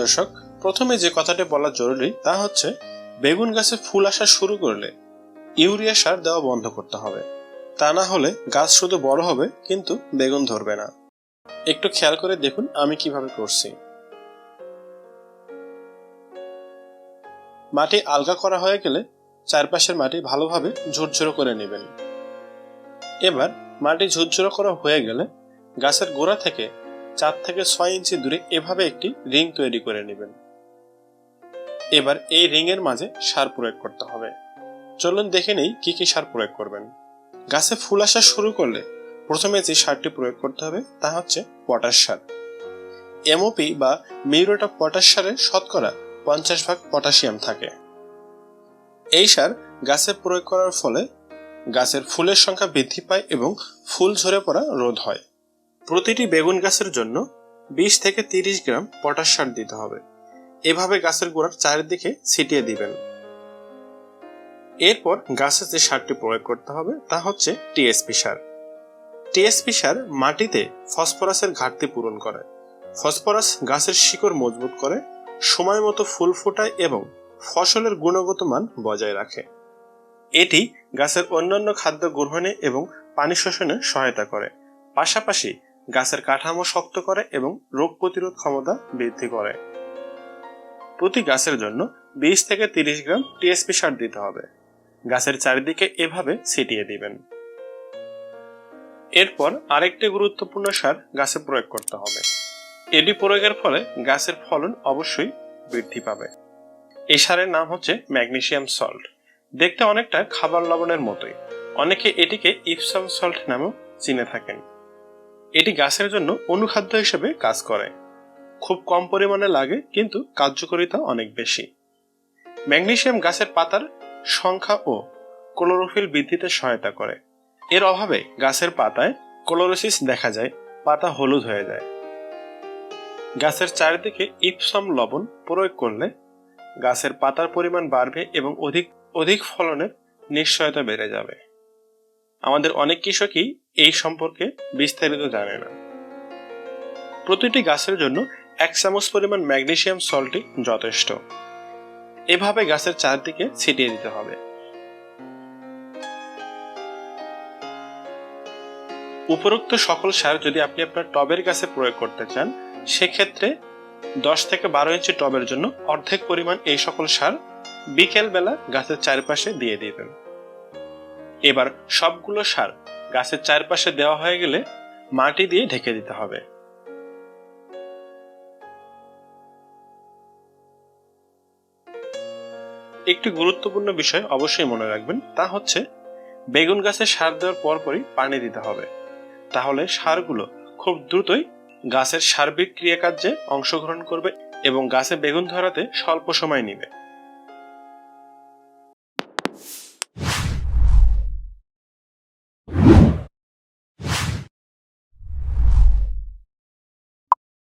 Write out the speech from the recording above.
দর্শক, প্রথমে যে কথাটি বলা জরুরি তা হচ্ছে, বেগুন গাছে ফুল আসা শুরু করলে ইউরিয়া সার দেওয়া বন্ধ করতে হবে। তা না হলে গাছ শুধু বড় হবে, কিন্তু বেগুন ধরবে না। একটু খেয়াল করে দেখুন আমি কীভাবে করছি। মাটি আলগা করা হয়ে গেলে চারপাশের মাটি ভালোভাবে ঝুরঝুরো করে নেবেন। এবার মাটি ঝুরঝুরো করা হয়ে গেলে গাছের গোড়া থেকে চার থেকে ছয় ইঞ্চি দূরে এভাবে একটি রিং তৈরি করে নেবেন। এবার এই রিং এর মাঝে সার প্রয়োগ করতে হবে। চলুন দেখে নেই কি কি সার প্রয়োগ করবেন। গাছে ফুল আসা শুরু করলে প্রথমে যে সারটি প্রয়োগ করতে হবে তা হচ্ছে পটাশ সার। এমওপি বা মিউরেট অফ পটাশ সারের শতকরা পঞ্চাশ ভাগ পটাশিয়াম থাকে। এই সার গাছে প্রয়োগ করার ফলে গাছের ফুলের সংখ্যা বৃদ্ধি পায় এবং ফুল ঝরে পড়া রোধ হয়। প্রতিটি বেগুন গাছের জন্য বিশ থেকে তিরিশ গ্রাম পটাশ সার দিতে হবে। এভাবে গাছের গোড়ার চারিদিকে ছিটিয়ে দিবেন। এরপর গাছে যে সারটি প্রয়োগ করতে হবে, তা হচ্ছে টিএসপি সার। টিএসপি সার মাটিতে ফসফরাসের ঘাটতি পূরণ করে। ফসফরাস গাছের শিকড় মজবুত করে, সময় মতো ফুল ফোটায় এবং ফসলের গুণগত মান বজায় রাখে। এটি গাছের অন্যান্য খাদ্য গ্রহণে এবং পানি শোষণে সহায়তা করে। পাশাপাশি গাছের কাঠামো শক্ত করে এবং রোগ প্রতিরোধ ক্ষমতা বৃদ্ধি করে। প্রতি গাছের জন্য বিশ থেকে তিরিশ গ্রাম টিএসপি সার দিতে হবে। গাছের চারিদিকে এভাবে ছিটিয়ে দিবেন। এরপর আরেকটি গুরুত্বপূর্ণ সার গাছে প্রয়োগ করতে হবে। এটি প্রয়োগের ফলে গাছের ফলন অবশ্যই বৃদ্ধি পাবে। এই সারের নাম হচ্ছে ম্যাগনেশিয়াম সল্ট। দেখতে অনেকটা খাবার লবণের মতোই। অনেকে এটিকে ইপসাম সল্ট নামেও চিনে থাকেন। এটি গাছের জন্য অনুখাদ্য হিসেবে কাজ করে। খুব কম পরিমাণে লাগে, কিন্তু কার্যকারিতা অনেক বেশি। ম্যাগনেসিয়াম গাছের পাতার সংখ্যা ও ক্লোরোফিল বৃদ্ধিতে সহায়তা করে। এর অভাবে গাছের পাতায় ক্লোরোসিস দেখা যায়, পাতা হলুদ হয়ে যায়। গাছের চারিদিকে ইপসম লবণ প্রয়োগ করলে গাছের পাতার পরিমাণ বাড়বে এবং অধিক অধিক ফলনের নিশ্চয়তা বেড়ে যাবে। আমাদের অনেক কৃষকই এই সম্পর্কে বিস্তারিত জানে না। প্রতিটি গাছের জন্য এক চামচ পরিমাণ ম্যাগনেসিয়াম সল্টই যথেষ্ট। এভাবে গাছের চারদিকে ছিটিয়ে দিতে হবে। উপরোক্ত সকল সার যদি আপনি আপনার টবের গাছে প্রয়োগ করতে চান, সেক্ষেত্রে দশ থেকে বারো ইঞ্চি টবের জন্য অর্ধেক পরিমাণ এই সকল সার বিকেল বেলা গাছের চারপাশে দিয়ে দিবেন এবার সবগুলো সার গাছের চারপাশে দেওয়া হয়ে গেলে মাটি দিয়ে ঢেকে দিতে হবে। একটি গুরুত্বপূর্ণ বিষয় অবশ্যই মনে রাখবেন, তা হচ্ছে বেগুন গাছে সার দেওয়ার পরপরই পানি দিতে হবে। তাহলে সারগুলো খুব দ্রুতই গাছের সার্বিক ক্রিয়াকার্যে অংশগ্রহণ করবে এবং গাছে বেগুন ধরাতে স্বল্প সময় নেবে।